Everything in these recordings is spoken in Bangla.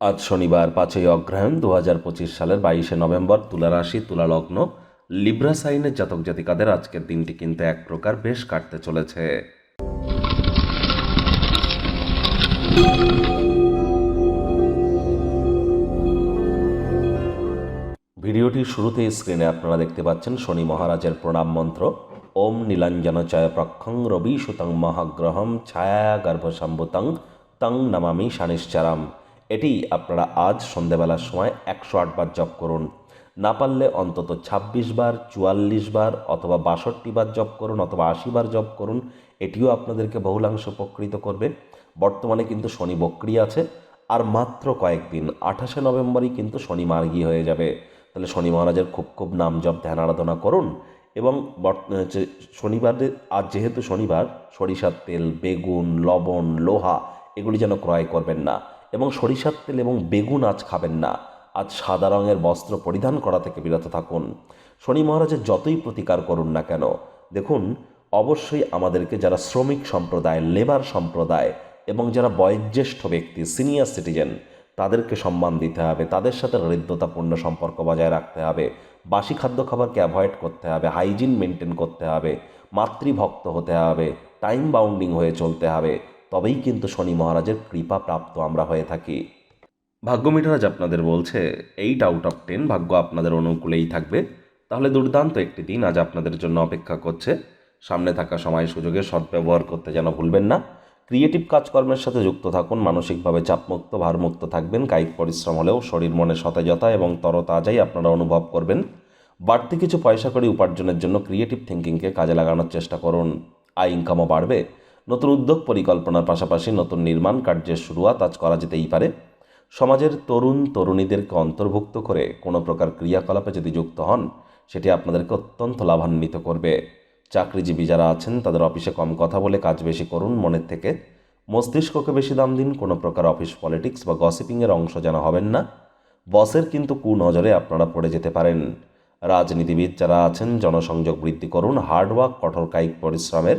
আজ শনিবার পাঁচই অগ্রহায়ণ দু হাজার পঁচিশ সালের বাইশে নভেম্বর তুলা রাশি, তুলা লগ্ন, লিব্রা সাইনের জাতক জাতিকাদের আজকের দিনটি কিন্তু এক প্রকার বেশ কাটতে চলেছে। ভিডিওটির শুরুতে স্ক্রিনে আপনারা দেখতে পাচ্ছেন শনি মহারাজের প্রণাম মন্ত্র, ওম নীলাঞ্জন চয় প্রক্ষং রবি সুতং মহাগ্রহম ছায়া গর্ভসম্ভুতং তং নমামি শানিশ্চারাম। এটি আপনারা আজ সন্ধেবেলার সময় একশো আটবার জপ করুন। না পারলে অন্তত ছাব্বিশ বার, চুয়াল্লিশ বার অথবা বাষট্টি বার জপ করুন অথবা আশি বার জপ করুন, এটিও আপনাদেরকে বহুলাংশ উপকৃত করবে। বর্তমানে কিন্তু শনি বক্রি আছে আর মাত্র কয়েকদিন, আঠাশে নভেম্বরই কিন্তু শনি মার্গী হয়ে যাবে। তাহলে শনি মহারাজের খুব খুব নাম জপ, ধ্যান আরাধনা করুন এবং শনিবারে আজ যেহেতু শনিবার, সরিষার তেল, বেগুন, লবণ, লোহা এগুলি যেন ক্রয় করবেন না। এবং সরিষার তেল এবং বেগুন আজ খাবেন না। আজ সাদা রঙের বস্ত্র পরিধান করা থেকে বিরত থাকুন। শনি মহারাজের যতই প্রতিকার করুন না কেন, দেখুন, অবশ্যই আমাদেরকে যারা শ্রমিক সম্প্রদায়, লেবার সম্প্রদায় এবং যারা বয়োজ্যেষ্ঠ ব্যক্তি, সিনিয়র সিটিজেন, তাদেরকে সম্মান দিতে হবে, তাদের সাথে হৃদ্যতাপূর্ণ সম্পর্ক বজায় রাখতে হবে, বাসি খাদ্য খাবারকে অ্যাভয়েড করতে হবে হাইজিন মেনটেন করতে হবে, মাতৃভক্ত হতে হবে টাইম বাউন্ডিং হয়ে চলতে হবে তবেই কিন্তু শনি মহারাজের কৃপা প্রাপ্ত আমরা হয়ে থাকি। ভাগ্য মিটারাজ আপনাদের বলছে, এইট আউট অফ টেন ভাগ্য আপনাদের অনুকূলেই থাকবে। তাহলে দুর্দান্ত একটি দিন আজ আপনাদের জন্য অপেক্ষা করছে। সামনে থাকা সময় সুযোগের সদ্ব্যবহার করতে যেন ভুলবেন না। ক্রিয়েটিভ কাজকর্মের সাথে যুক্ত থাকুন, মানসিকভাবে চাপমুক্ত, ভারমুক্ত থাকবেন। কায়িক পরিশ্রম হলেও শরীর মনে সতেজতা এবং তরতাজাই আপনারা অনুভব করবেন। বাড়তি কিছু পয়সা করে উপার্জনের জন্য ক্রিয়েটিভ থিঙ্কিংকে কাজে লাগানোর চেষ্টা করুন। আয়, ইনকামও বাড়বে। নতুন উদ্যোগ পরিকল্পনার পাশাপাশি নতুন নির্মাণ কার্যের শুরুয়াত আজ করা যেতেই পারে। সমাজের তরুণ তরুণীদেরকে অন্তর্ভুক্ত করে কোনো প্রকার ক্রিয়াকলাপে যদি যুক্ত হন, সেটি আপনাদেরকে অত্যন্ত লাভান্বিত করবে। চাকরিজীবী যারা আছেন, তাদের অফিসে কম কথা বলে কাজ বেশি করুন মনের থেকে। মস্তিষ্ককে বেশি দাম দিন, কোনো প্রকার অফিস পলিটিক্স বা গসিপিংয়ের অংশ যেন হবেন না। বসের কিন্তু কুনজরে আপনারা পড়ে যেতে পারেন। রাজনীতিবিদ যারা আছেন, জনসংযোগ বৃদ্ধি করুন হার্ডওয়ার্ক কঠোর কায়িক পরিশ্রমের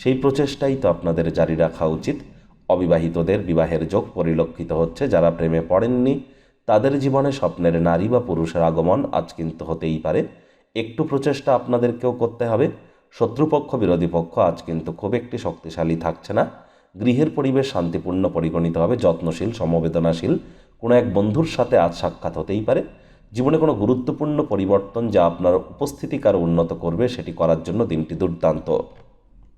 সেই প্রচেষ্টাই তো আপনাদের জারি রাখা উচিত। অবিবাহিতদের বিবাহের যোগ পরিলক্ষিত হচ্ছে, যারা প্রেমে পড়েননি, তাদের জীবনে স্বপ্নের নারী বা পুরুষের আগমন আজ কিন্তু হতেই পারে। একটু প্রচেষ্টা আপনাদেরকেও করতে হবে। শত্রুপক্ষ, বিরোধী পক্ষ আজ কিন্তু খুব একটি শক্তিশালী থাকছে না। গৃহের পরিবেশ শান্তিপূর্ণ পরিগণিত হবে, যত্নশীল, সমবেদনাশীল, কোনো এক বন্ধুর সাথে আজ সাক্ষাৎ হতেই পারে। জীবনে কোনো গুরুত্বপূর্ণ পরিবর্তন যা আপনার উপস্থিতিকে আরও উন্নত করবে, সেটি করার জন্য দিনটি দুর্দান্ত।